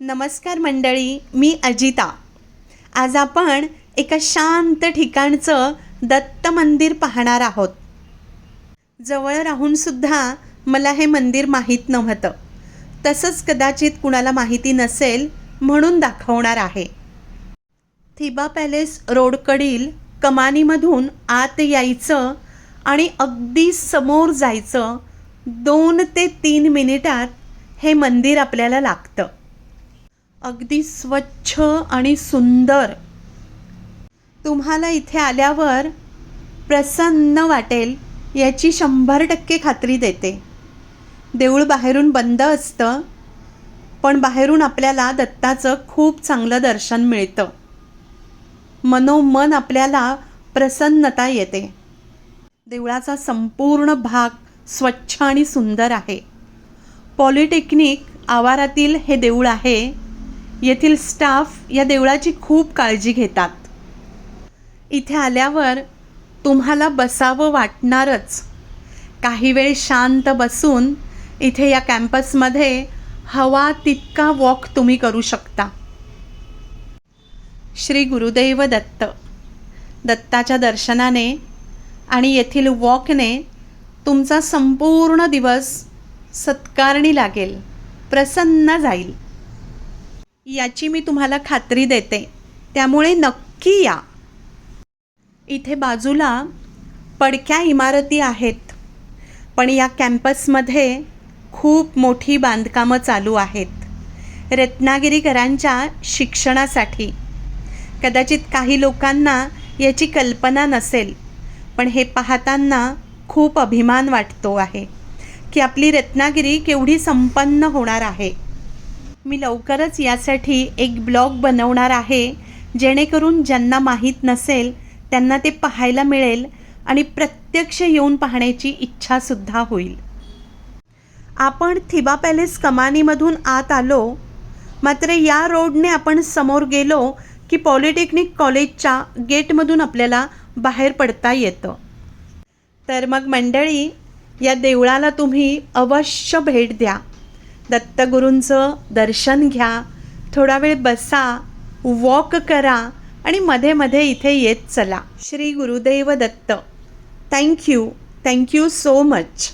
नमस्कार मंडळी मी अजिता. आज आपण एका शांत ठिकाणचं दत्त मंदिर पाहणार आहोत. जवळ राहूनसुद्धा मला हे मंदिर माहीत नव्हतं. तसंच कदाचित कुणाला माहिती नसेल म्हणून दाखवणार आहे. थिबा पॅलेस रोडकडील कमानीमधून आत यायचं आणि अगदी समोर जायचं दोन ते तीन मिनिटात हे मंदिर आपल्याला लागतं. अगदी स्वच्छ आणि सुंदर. तुम्हाला इथे आल्यावर प्रसन्न वाटेल याची शंभर टक्के खात्री देते. देऊळ बाहेरून बंद असतं पण बाहेरून आपल्याला दत्ताचं खूप चांगलं दर्शन मिळतं. मनोमन आपल्याला प्रसन्नता येते. देवळाचा संपूर्ण भाग स्वच्छ आणि सुंदर आहे. पॉलिटेक्निक आवारातील हे देऊळ आहे येथील स्टाफ या देवळाची खूप काळजी घेतात. इथे आल्यावर तुम्हाला बसावं वाटणारच. काही वेळ शांत बसून इथे या कॅम्पसमध्ये हवा तितका वॉक तुम्ही करू शकता. श्री गुरुदैव दत्त. दत्ताच्या दर्शनाने आणि येथील वॉकने तुमचा संपूर्ण दिवस सत्कारणी लागेल प्रसन्न जाईल. याची मी तुम्हाला खात्री देते. त्यामुळे नक्की या. इथे बाजूला पडक्या इमारती आहेत. पण या कॅम्पसमध्ये खूप मोठी बांधकामं चालू आहेत. रत्नागिरीकरांच्या शिक्षणासाठी. कदाचित काही लोकांना याची कल्पना नसेल पण हे पाहताना खूप अभिमान वाटतो आहे की आपली रत्नागिरी केवढी संपन्न होणार आहे. मी लवकरच यासाठी एक ब्लॉग बनवणार आहे जेणेकरून ज्यांना माहीत नसेल त्यांना ते पाहायला मिळेल आणि प्रत्यक्ष येऊन पाहण्याची इच्छासुद्धा होईल. आपण थिबा पॅलेस कमानीमधून आत आलो. मात्र या रोडने आपण समोर गेलो की पॉलिटेक्निक कॉलेजच्या गेटमधून आपल्याला बाहेर पडता येतं. तर मग मंडळी या देवळाला तुम्ही अवश्य भेट द्या. दत्तगुरूंचं दर्शन घ्या थोडा वेळ बसा वॉक करा आणि मध्ये मध्ये इथे येत चला. Shri Gurudev Datta. Thank you thank you so much